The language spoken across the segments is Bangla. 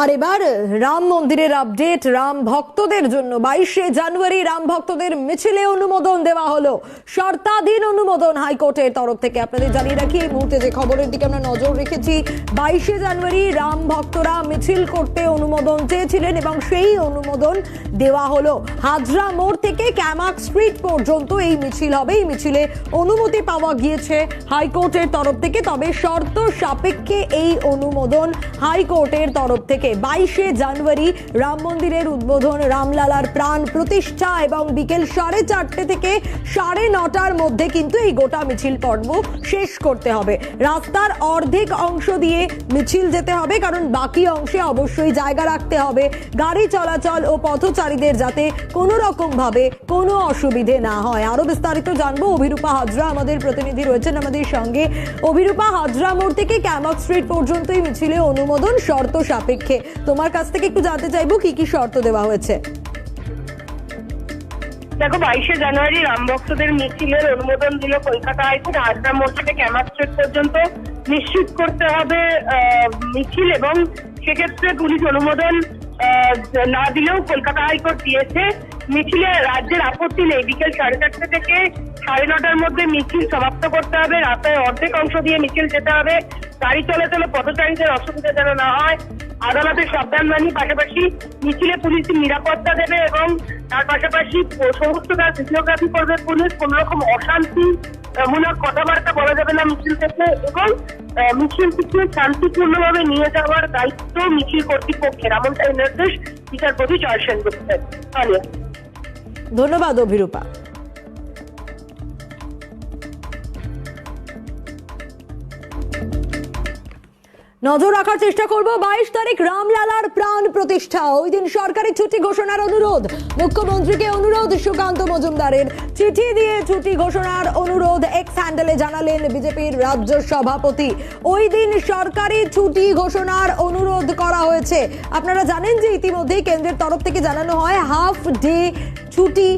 আর এবার রাম মন্দিরের আপডেট রাম ভক্তদের জন্য। বাইশে জানুয়ারি রাম ভক্তদের মিছিলে অনুমোদন দেওয়া হলো। শর্তাধীন অনুমোদন হাইকোর্টের তরফ থেকে। আপনাদের জানিয়ে রাখি, এই মুহূর্তে যে খবরের দিকে আমরা নজর রেখেছি, বাইশে জানুয়ারি রাম ভক্তরা মিছিল করতে অনুমোদন চেয়েছিলেন এবং সেই অনুমোদন দেওয়া হলো। হাজরা মোড় থেকে ক্যামাক স্ট্রিট পর্যন্ত এই মিছিল হবে। এই মিছিলে অনুমতি পাওয়া গিয়েছে হাইকোর্টের তরফ থেকে। তবে শর্ত সাপেক্ষে এই অনুমোদন হাইকোর্টের তরফ থেকে বাইশে জানুয়ারি রাম মন্দিরের উদ্বোধন, রামলালার প্রাণ প্রতিষ্ঠা এবং বিকেল সাড়ে চারটে থেকে সাড়ে নটার মধ্যে কিন্তু এই গোটা মিছিল পর্ব শেষ করতে হবে। রাস্তার অর্ধেক অংশ দিয়ে মিছিল যেতে হবে, কারণ বাকি অংশে অবশ্যই জায়গা রাখতে হবে। গাড়ি চলাচল ও পথচারীদের যাতে কোনো রকম ভাবে কোনো অসুবিধে না হয়। আরও বিস্তারিত জানব। অভিরূপা হাজরা আমাদের প্রতিনিধি রয়েছেন আমাদের সঙ্গে। অভিরূপা হাজরা মোড় থেকে ক্যামক স্ট্রিট পর্যন্ত এই মিছিলে অনুমোদন শর্ত সাপেক্ষে তোমার কাছ থেকে একটু জানতে চাইব কি কি শর্ত দেওয়া হয়েছে। দেখো, বাইশে জানুয়ারি রাম ভক্তদের মিছিলের অনুমোদন দিল কলকাতা হাইকোর্ট। আজরা মোড় থেকে ক্যামার স্ট্রিট পর্যন্ত নিশ্চিত করতে হবে মিছিল এবং সেক্ষেত্রে পুলিশ অনুমোদন না দিলেও কলকাতা হাইকোর্ট দিয়েছে। মিছিলে রাজ্যের আপত্তি নেই। বিকেল সাড়ে চারটে থেকে সাড়ে নটার মধ্যে মিছিল সমাপ্ত করতে হবে। রাস্তায় অর্ধেক অংশ দিয়ে মিছিল যেতে হবে। গাড়ি চলাচলে পথচারীদের অসুবিধা যেন না হয়। আদালতের সাবধান বাণী পাশাপাশি মিছিলে পুলিশ নিরাপত্তা দেবে এবং তার পাশাপাশি সমস্ত কাজ ভিডিওগ্রাফি করবে পুলিশ। কোন রকম অশান্তি মূলক কথাবার্তা বলা যাবে না মিছিল থেকে এবং মিছিলটিকে শান্তিপূর্ণভাবে নিয়ে যাওয়ার দায়িত্ব মিছিল কর্তৃপক্ষের, এমনটাই নির্দেশ বিচারপতি জয় সেনগুপ্তের ধন্যবাদ অভিরূপা। নজর রাখার চেষ্টা করব। বাইশ তারিখ রামলালার প্রাণ প্রতিষ্ঠা। ওই দিন সরকারি ছুটি ঘোষণার অনুরোধ। মুখ্যমন্ত্রীকে অনুরোধ, সুকান্ত মজুমদারের চিঠি দিয়ে ছুটি ঘোষণার অনুরোধ এক্স হ্যান্ডেলে জানালেন বিজেপির রাজ্য সভাপতি। ওই দিন সরকারি ছুটি ঘোষণার অনুরোধ করা হয়েছে। আপনারা জানেন যে ইতিমধ্যেই কেন্দ্রের তরফ থেকে জানানো হয়, হাফ ডে ছুটি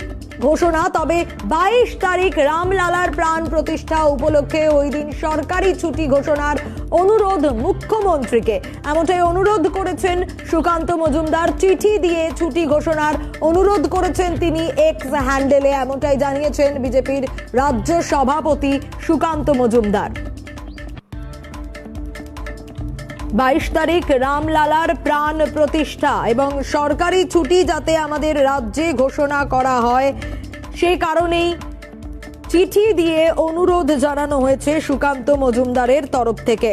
ঘোষণা, তবে বাইশ তারিখ রামলালার প্রাণ প্রতিষ্ঠা উপলক্ষে ওই দিন সরকারি ছুটি ঘোষণার অনুরোধ মুখ্যমন্ত্রীকে। এমনটাই অনুরোধ করেছেন সুকান্ত মজুমদার। চিঠি দিয়ে ছুটি ঘোষণার অনুরোধ করেছেন তিনি এক্স হ্যান্ডেলে, এমনটাই জানিয়েছেন বিজেপির রাজ্য সভাপতি সুকান্ত মজুমদার। বাইশ তারিখ রামলালার প্রাণ প্রতিষ্ঠা এবং সরকারি ছুটি যাতে আমাদের রাজ্যে ঘোষণা করা হয়, সে কারণেই চিঠি দিয়ে অনুরোধ জানানো হয়েছে সুকান্ত মজুমদারের তরফ থেকে।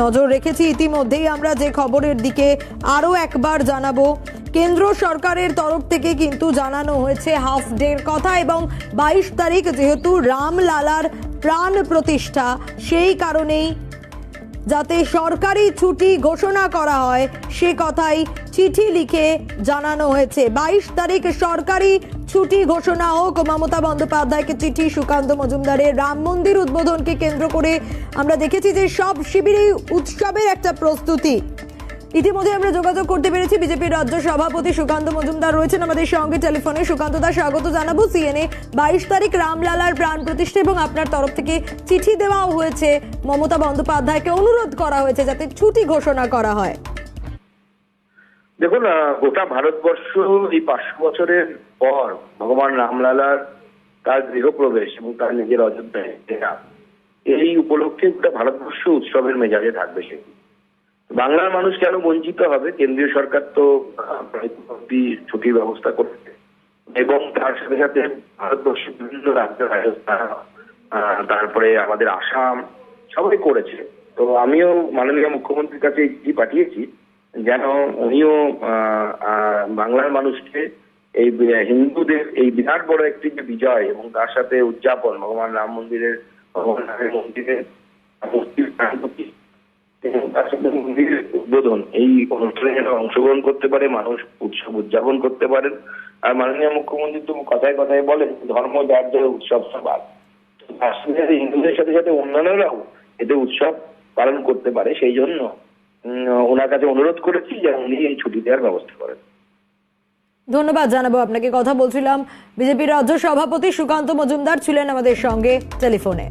নজর রেখেছি ইতিমধ্যেই আমরা যে খবরের দিকে আরও একবার জানাব। কেন্দ্র সরকারের তরফ থেকে কিন্তু জানানো হয়েছে হাফ ডের কথা এবং বাইশ তারিখ যেহেতু রামলালার প্রাণ প্রতিষ্ঠা। সেই কারণেই যাতে সরকারি ছুটি ঘোষণা করা হয়, সে কথাই চিঠি লিখে জানানো হয়েছে। বাইশ তারিখ সরকারি ছুটি ঘোষণা হোক, মমতা বন্দ্যোপাধ্যায়কে চিঠি, সুকান্ত মজুমদারের রাম মন্দির উদ্বোধনকে কেন্দ্র করে আমরা দেখেছি যে সব শিবিরেই উৎসবের একটা প্রস্তুতি। ইতিমধ্যে আমরা যোগাযোগ করতে পেরেছি বিজেপির রাজ্য সভাপতি সুকান্ত মজুমদার রয়েছেন আমাদের সঙ্গে টেলিফোনে। সুকান্ত দা, স্বাগত জানাব। সিএনএ বাইশ তারিখ রামলালার প্রাণ প্রতিষ্ঠা এবং আপনার তরফ থেকে চিঠি দেওয়া হয়েছে। মমতা বন্দ্যোপাধ্যায়কে অনুরোধ করা হয়েছে যাতে ছুটি ঘোষণা করা হয়। দেখুন গোটা ভারতবর্ষ এই পাঁচশো বছরের পর ভগবান রামলালার তার গৃহপ্রবেশ এবং তার নিজের অযোধ্যায় এই উপলক্ষে গোটা ভারতবর্ষ উৎসবের মেজাজে থাকবে সে বাংলার মানুষ কেন বঞ্চিত হবে? কেন্দ্রীয় সরকার তো ছুটির ব্যবস্থা করছে। এবং তার সাথে সাথে ভারতবর্ষের বিভিন্ন রাজ্য, রাজস্থান তারপরে আমাদের আসাম, সবাই করেছে। তো আমিও মাননীয় মুখ্যমন্ত্রীর কাছে চিঠি পাঠিয়েছি, যেন উনিও বাংলার মানুষকে এই হিন্দুদের, এই বিরাট বড় একটি যে বিজয় এবং তার সাথে উদযাপন, ভগবান রাম মন্দিরের, ভগবান রামের মন্দিরের উদ্বোধন। এই অনুষ্ঠানে যেন অংশগ্রহণ করতে পারে, মানুষ উৎসব উদযাপন করতে পারেন। আর মাননীয় মুখ্যমন্ত্রী তো কথায় কথায় বলেন, ধর্ম যার যার উৎসব সবার হিন্দুদের সাথে সাথে অন্যান্যরাও এতে উৎসব পালন করতে পারে। সেই জন্য ওনার কাছে অনুরোধ করেছি যে উনি এই ছুটি দেওয়ার ব্যবস্থা করেন। ধন্যবাদ জানাব আপনাকে। কথা বলছিলাম বিজেপির রাজ্য সভাপতি সুকান্ত মজুমদার ছিলেন আমাদের সঙ্গে টেলিফোনে।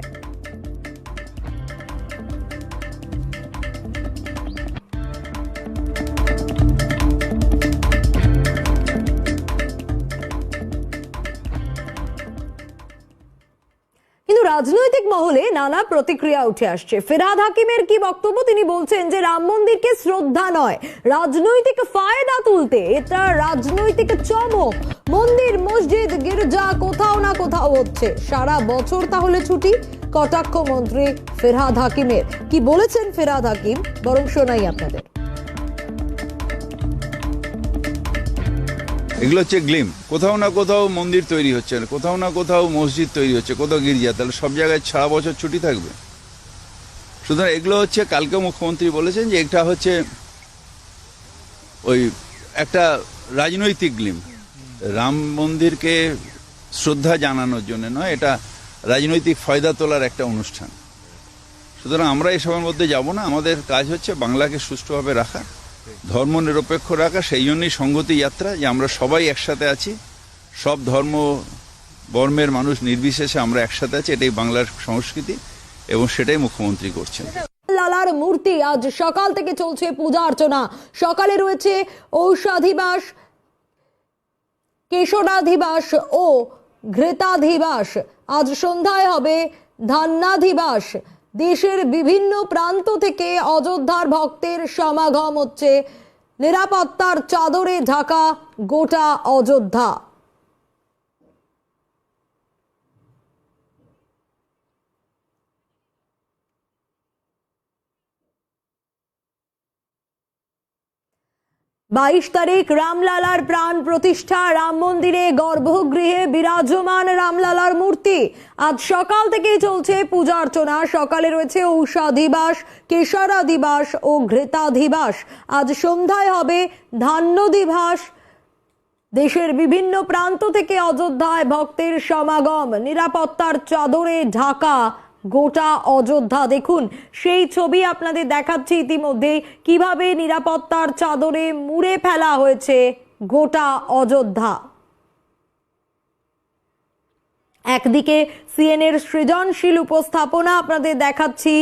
রাজনৈতিক মহলে নানা প্রতিক্রিয়া উঠে আসছে। ফেরাদ হাকিমের কি বক্তব্য? তিনি বলছেন যে রাম মন্দিরকে শ্রদ্ধা নয়, রাজনৈতিক ফায়দা তুলতে এটা রাজনৈতিক চমক। মন্দির, মসজিদ, গির্জা কোথাও না কোথাও হচ্ছে। সারা বছর তাহলে ছুটি? কটাক্ষ মন্ত্রী ফেরহাদ হাকিমের। কি বলেছেন ফেরহাদ হাকিম? বরং শোনাই আপনাদের। এগুলো হচ্ছে গ্লিম। কোথাও না কোথাও মন্দির তৈরি হচ্ছে, কোথাও না কোথাও মসজিদ তৈরি হচ্ছে, কোথাও গির্জা, তাহলে সব জায়গায় সারা বছর ছুটি থাকবে। সুতরাং এগুলো হচ্ছে কালকে মুখ্যমন্ত্রী বলেছেন যে এটা হচ্ছে ওই একটা রাজনৈতিক গ্লিম। রাম মন্দিরকে শ্রদ্ধা জানানোর জন্য নয়, এটা রাজনৈতিক ফয়দা তোলার একটা অনুষ্ঠান। সুতরাং আমরা এসবের মধ্যে যাব না, আমাদের কাজ হচ্ছে বাংলাকে সুষ্ঠুভাবে রাখা। ধর্ম নিরপেক্ষ রাখা, সেই জন্যই সংগতি যাত্রা, যে আমরা সবাই একসাথে আছি। সব ধর্ম বর্মের মানুষ নির্বিশেষে আমরা একসাথে আছি, এটাই বাংলার সংস্কৃতি এবং সেটাই মুখ্যমন্ত্রী করছেন। লালার মূর্তি আজ সকাল থেকে চলছে পূজা অর্চনা। সকালে রয়েছে ঔষাধিবাস কেশরাধিবাস ও ঘৃতাধিবাস। আজ সন্ধ্যায় হবে ধান্যাধিবাস। দেশের বিভিন্ন প্রান্ত থেকে অযোধ্যার ভক্তের সমাগম হচ্ছে। নিরাপত্তার চাদরে ঢাকা গোটা অযোধ্যা। বাইশ তারিখ রামলালার প্রাণ প্রতিষ্ঠা। রাম মন্দিরে গর্ভগৃহে বিরাজমান রামলালার মূর্তি। আজ সকাল থেকেই চলছে পূজা অর্চনা। সকালে রয়েছে ঔষাধিবাস কেশরাধিবাস ও ঘৃতাধিবাস আজ সন্ধ্যায় হবে ধান্য দিবাস। দেশের বিভিন্ন প্রান্ত থেকে অযোধ্যায় ভক্তের সমাগম। নিরাপত্তার চাদরে ঢাকা। গোটা অযোধ্যা দেখুন। সেই ছবি আপনাদের দেখাচ্ছি ইতিমধ্যে। কীভাবে নিরাপত্তার চাদরে মুড়ে ফেলা হয়েছে গোটা অযোধ্যা। একদিকে সিএনের সৃজনশীল উপস্থাপনা আপনাদের দেখাচ্ছি,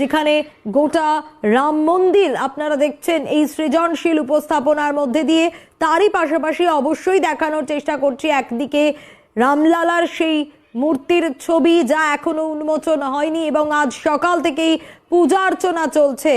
যেখানে গোটা রাম মন্দির আপনারা দেখছেন এই সৃজনশীল উপস্থাপনার মধ্যে দিয়ে। তারই পাশাপাশি অবশ্যই দেখানোর চেষ্টা করছি একদিকে রামলালার সেই মূর্তির ছবি যা এখনও উন্মোচন হয়নি এবং আজ সকাল থেকেই পূজা অর্চনা চলছে।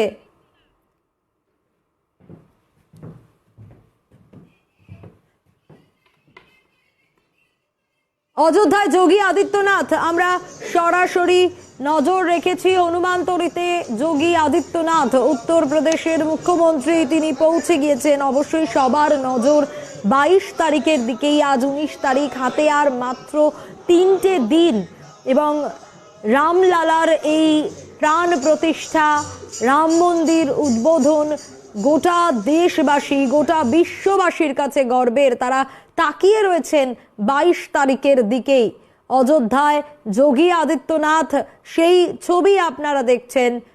অযোধ্যায় যোগী আদিত্যনাথ, আমরা সরাসরি নজর রেখেছি হনুমানতরিতে যোগী আদিত্যনাথ। উত্তরপ্রদেশের মুখ্যমন্ত্রী, তিনি পৌঁছে গিয়েছেন। অবশ্যই সবার নজর বাইশ তারিখের দিকেই আজ উনিশ তারিখ, হাতে আর মাত্র তিনটে দিন। এবং রামলালার এই প্রাণ প্রতিষ্ঠা, রাম মন্দির উদ্বোধন গোটা দেশবাসী, গোটা বিশ্ববাসীর কাছে গর্বের। তারা তাকিয়ে রয়েছেন বাইশ তারিখের দিকেই। অযোধ্যায় যোগী আদিত্যনাথ, সেই ছবি আপনারা দেখছেন।